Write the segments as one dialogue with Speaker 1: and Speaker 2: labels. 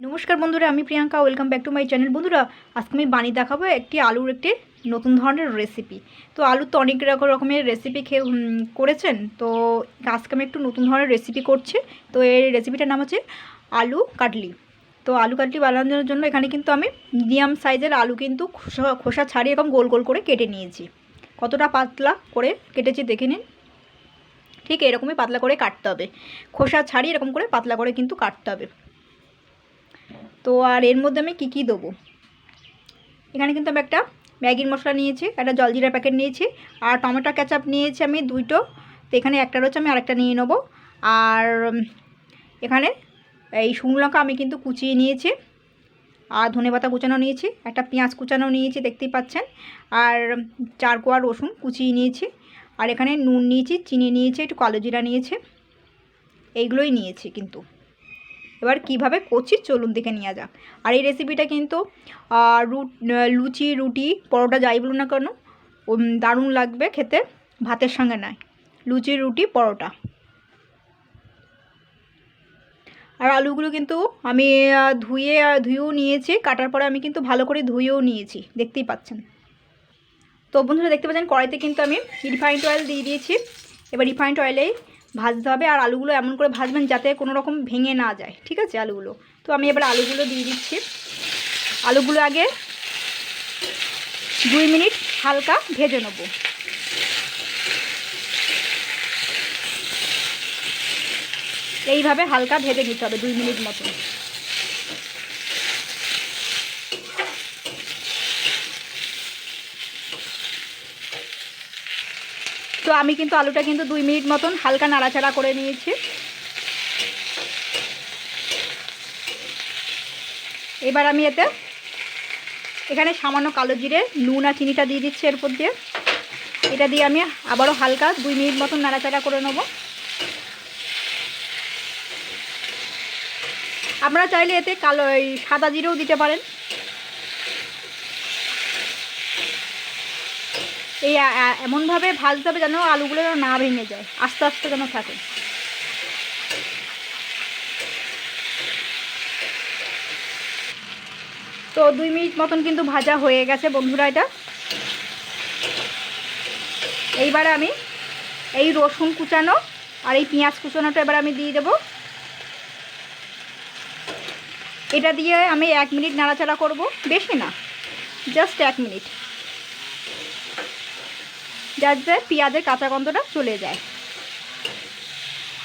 Speaker 1: নমস্কার বন্ধুরা, আমি Priyanka welcome back to my channel বন্ধুরা, আজকে আমি বানিয়ে দেখাবো একটি আলুর একটি নতুন ধরনের রেসিপি তো আলুর তো অনেক রকম রকমের রেসিপি খেয়ে করেছেন। তো আজকে আমি একটু নতুন ধরনের রেসিপি করছি। তো এই রেসিপিটার নাম হচ্ছে আলু কাটলি। তো আলু কাটলি বানানোর জন্য এখানে কিন্তু আমি মিডিয়াম সাইজের আলু কিন্তু খোসা খোসা ছাড়িয়ে এরকম গোল গোল করে কেটে নিয়েছি। কতটা পাতলা করে কেটেছি দেখে নিন। ঠিক এরকমই পাতলা করে কাটতে হবে। খোসা ছাড়িয়ে এরকম করে পাতলা করে কিন্তু কাটতে হবে। তো আর এর মধ্যে আমি কী কী দেবো? এখানে কিন্তু আমি একটা ম্যাগির মশলা নিয়েছি, একটা জলজিরা প্যাকেট নিয়েছি, আর টমেটো ক্যাচাপ নিয়েছি আমি দুইটো। তো এখানে একটা রয়েছে, আমি আরেকটা নিয়ে নেব। আর এখানে এই শুকনো লঙ্কা আমি কিন্তু কুচিয়ে নিয়েছি, আর ধনেপাতা কুচানো নিয়েছি, একটা পেঁয়াজ কুচানো নিয়েছি, দেখতেই পাচ্ছেন। আর চার কোয়া রসুন কুচিয়ে নিয়েছি, আর এখানে নুন নিয়েছি, চিনি নিয়েছি, একটু কালো জিরা নিয়েছি, এইগুলোই নিয়েছি কিন্তু। এবার কীভাবে করছি চলুন দেখে নেওয়া যাক। আর এই রেসিপিটা কিন্তু আহ, রু- আহ, লুচি রুটি পরোটা যাই বলুন না কেন দারুণ লাগবে খেতে ভাতের সঙ্গে নয়। লুচি রুটি পরোটা। আর আলুগুলো কিন্তু আমি ধুয়ে ধুয়েও নিয়েছি কাটার পরে আমি কিন্তু ভালো করে ধুয়েও নিয়েছি দেখতেই পাচ্ছেন। তো বন্ধুরা দেখতে পাচ্ছেন কড়াইতে কিন্তু আমি রিফাইন্ড অয়েল দিয়ে দিয়েছি। এবার রিফাইন্ড অয়েলেই ভাজতে হবে আর আলুগুলো এমন করে ভাজবেন যাতে কোনো রকম ভেঙে না যায়। ঠিক আছে আলুগুলো? তো আমি এবার আলুগুলো দিয়ে দিচ্ছি। আলুগুলো আগে দুই মিনিট হালকা ভেজে নেব। এইভাবে হালকা ভেজে নিতে হবে দুই মিনিট মতন। তো আমি কিন্তু আলুটা কিন্তু দুই মিনিট মতন হালকা নাড়াচাড়া করে নিয়েছি। এবার আমি এতে এখানে সামান্য কালো জিরে, নুন আর চিনিটা দিয়ে দিচ্ছি এরপর দিয়ে। এটা দিয়ে আমি আবারও হালকা দুই মিনিট মতন নাড়াচাড়া করে নেব। আপনারা চাইলে এতে কালো সাদা জিরেও দিতে পারেন। এই এমনভাবে ভাজতে হবে যেন আলুগুলো যেন না ভেঙে যায়। আস্তে আস্তে যেন থাকে। তো দুই মিনিট মতন কিন্তু ভাজা হয়ে গেছে বন্ধুরা এটা। এইবার আমি এই রসুন কুচানো আর এই পেঁয়াজ কুচানোটা এবার আমি দিয়ে দেবো। এটা দিয়ে আমি এক মিনিট নাড়াচাড়া করব। বেশি না, জাস্ট এক মিনিট। যাতে পেঁয়াজের কাঁচা গন্ধটা চলে যায়।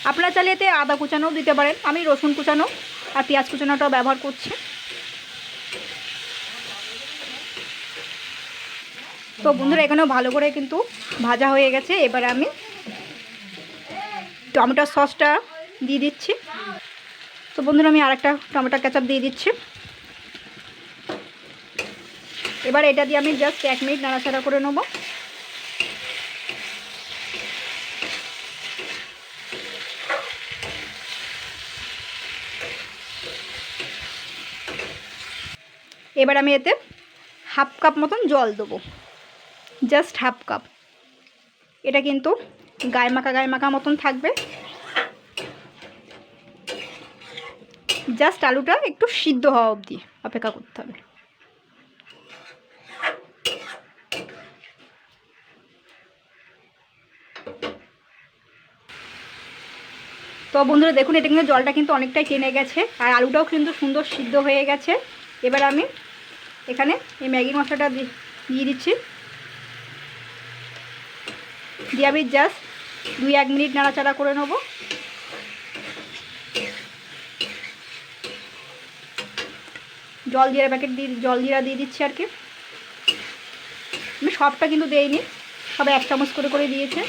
Speaker 1: আপনারা চাইলে এতে আদা কুচানোও দিতে পারেন। আমি রসুন কুচানো আর পেঁয়াজ কুচানোটাও ব্যবহার করছি। তো বন্ধুরা, এখানেও ভালো করে কিন্তু ভাজা হয়ে গেছে। এবারে আমি টমেটোর সসটা দিয়ে দিচ্ছি। তো বন্ধুরা, আমি আরেকটা টমেটো কেচাপ দিয়ে দিচ্ছি। এবার এটা দিয়ে আমি জাস্ট এক মিনিট নাড়াচাড়া করে নেব। এবার আমি এতে হাফ কাপ মতন জল দেবো। Just half cup. এটা কিন্তু গায়ে মাখা গায়ে মাখা মতন থাকবে। জাস্ট আলুটা একটু সিদ্ধ হওয়া অবধি অপেক্ষা করতে হবে। তো বন্ধুরা দেখুন, এটা কিন্তু জলটা কিন্তু অনেকটাই টেনে গেছে। আর আলুটাও কিন্তু সুন্দর সিদ্ধ হয়ে গেছে। এবার আমি এখানে এই ম্যাগি মশলাটা দিয়ে দিচ্ছি। দিয়ে আমি জাস্ট দুই এক মিনিট নাড়াচাড়া করে নেব। জল জিরা প্যাকেট দিয়ে জল জিরা দিয়ে দিচ্ছি আর কি। আমি সবটা কিন্তু দেইনি, সবে এক চামচ করে করে দিয়েছে।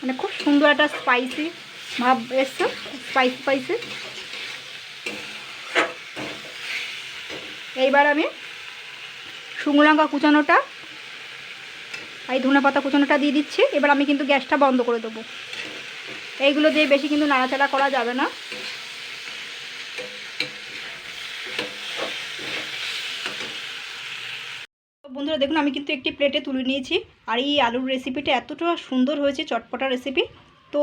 Speaker 1: মানে খুব সুন্দর একটা স্পাইসি ভাব এসছে স্পাইসি স্পাইসি এইবার আমি শুকনো লঙ্কা কুচানোটা এই ধনে পাতা কুচানোটা দিয়ে দিচ্ছি। এবার আমি কিন্তু গ্যাসটা বন্ধ করে দেবো। এইগুলো দিয়ে বেশি কিন্তু নাড়াচাড়া করা যাবে না। বন্ধুরা, দেখুন, আমি কিন্তু একটি প্লেটে তুলে নিয়েছি। আর এই আলুর রেসিপিটা এতটা সুন্দর হয়েছে, চটপটা রেসিপি। তো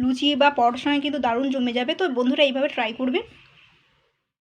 Speaker 1: লুচি বা পরোটার সঙ্গে কিন্তু দারুণ জমে যাবে। তো বন্ধুরা, এইভাবে ট্রাই করবেন।